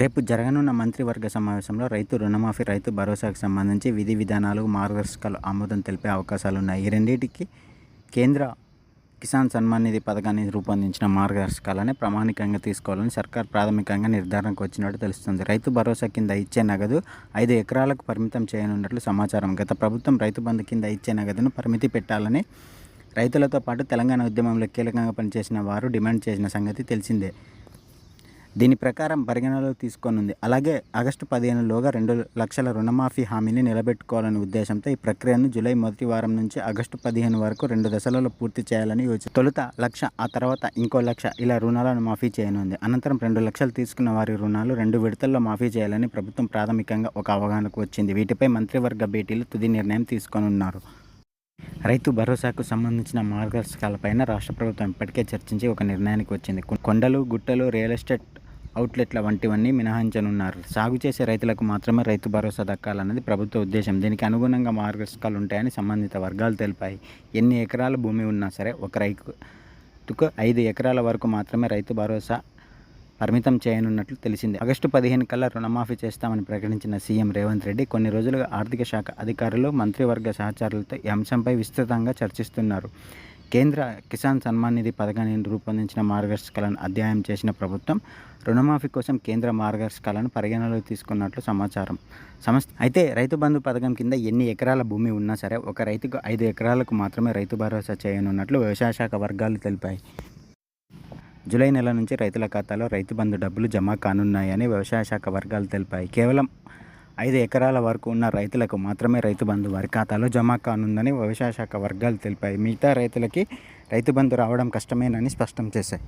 రేపు జరగనున్న మంత్రివర్గ సమావేశంలో రైతు రుణమాఫీ రైతు భరోసాకు సంబంధించి విధి విధానాలు మార్గదర్శకాలు ఆమోదం తెలిపే అవకాశాలున్నాయి ఈ రెండింటికి కేంద్ర కిసాన్ సన్మాన్ నిధి పథకాన్ని రూపొందించిన మార్గదర్శకాలనే ప్రామాణికంగా తీసుకోవాలని సర్కార్ ప్రాథమికంగా నిర్ధారణకు వచ్చినట్టు తెలుస్తుంది. రైతు భరోసా కింద ఇచ్చే నగదు ఐదు ఎకరాలకు పరిమితం చేయనున్నట్లు సమాచారం. గత ప్రభుత్వం రైతు బంధు కింద ఇచ్చే నగదును పరిమితి పెట్టాలని రైతులతో పాటు తెలంగాణ ఉద్యమంలో కీలకంగా పనిచేసిన వారు డిమాండ్ చేసిన సంగతి తెలిసిందే. దీని ప్రకారం పరిగణలోకి తీసుకోనుంది. అలాగే ఆగస్టు పదిహేనులోగా రెండు లక్షల రుణమాఫీ హామీని నిలబెట్టుకోవాలనే ఉద్దేశంతో ఈ ప్రక్రియను జూలై మొదటి వారం నుంచి ఆగస్టు పదిహేను వరకు రెండు దశలలో పూర్తి చేయాలని యోచి తొలుత లక్ష ఆ తర్వాత ఇంకో లక్ష ఇలా రుణాలను మాఫీ చేయనుంది. అనంతరం రెండు లక్షలు తీసుకున్న వారి రుణాలు రెండు విడతల్లో మాఫీ చేయాలని ప్రభుత్వం ప్రాథమికంగా ఒక అవగాహనకు వచ్చింది. వీటిపై మంత్రివర్గ భేటీలు తుది నిర్ణయం తీసుకోనున్నారు. రైతు భరోసాకు సంబంధించిన మార్గదర్శకాలపైన రాష్ట్ర ప్రభుత్వం ఇప్పటికే చర్చించి ఒక నిర్ణయానికి వచ్చింది. కొ- కొండలు గుట్టలు రియల్ ఎస్టేట్ అవుట్లెట్ల వంటివన్నీ మినహాయించనున్నారు. సాగు చేసే రైతులకు మాత్రమే రైతు భరోసా దక్కాలన్నది ప్రభుత్వ ఉద్దేశం. దీనికి అనుగుణంగా మార్గదర్శకాలు ఉంటాయని సంబంధిత వర్గాలు తెలిపాయి. ఎన్ని ఎకరాల భూమి ఉన్నా సరే ఒక రైతుకు ఐదు ఎకరాల వరకు మాత్రమే రైతు భరోసా పరిమితం చేయనున్నట్లు తెలిసింది. ఆగస్టు పదిహేను కల్లా రుణమాఫీ చేస్తామని ప్రకటించిన సీఎం రేవంత్ రెడ్డి కొన్ని రోజులుగా ఆర్థిక శాఖ అధికారులు మంత్రివర్గ సహచరులతో ఈ అంశంపై విస్తృతంగా చర్చిస్తున్నారు. కేంద్ర కిసాన్ సన్మాన్ నిధి పథకాన్ని రూపొందించిన మార్గదర్శకాలను అధ్యయనం చేసిన ప్రభుత్వం రుణమాఫీ కోసం కేంద్ర మార్గదర్శకాలను పరిగణలోకి తీసుకున్నట్లు సమాచారం. సంస్థ అయితే రైతు బంధు పథకం కింద ఎన్ని ఎకరాల భూమి ఉన్నా సరే ఒక రైతుకు ఐదు ఎకరాలకు మాత్రమే రైతు భరోసా చేయనున్నట్లు వ్యవసాయ శాఖ వర్గాలు తెలిపాయి. జూలై నెల నుంచి రైతుల ఖాతాలో రైతు బంధు డబ్బులు జమ కానున్నాయని వ్యవసాయ శాఖ వర్గాలు తెలిపాయి. కేవలం ఐదు ఎకరాల వరకు ఉన్న రైతులకు మాత్రమే రైతు బంధు వారి ఖాతాలో జమ కానుందని వ్యవసాయ శాఖ వర్గాలు తెలిపాయి. మిగతా రైతులకి రైతు బంధు రావడం కష్టమేనని స్పష్టం చేశాయి.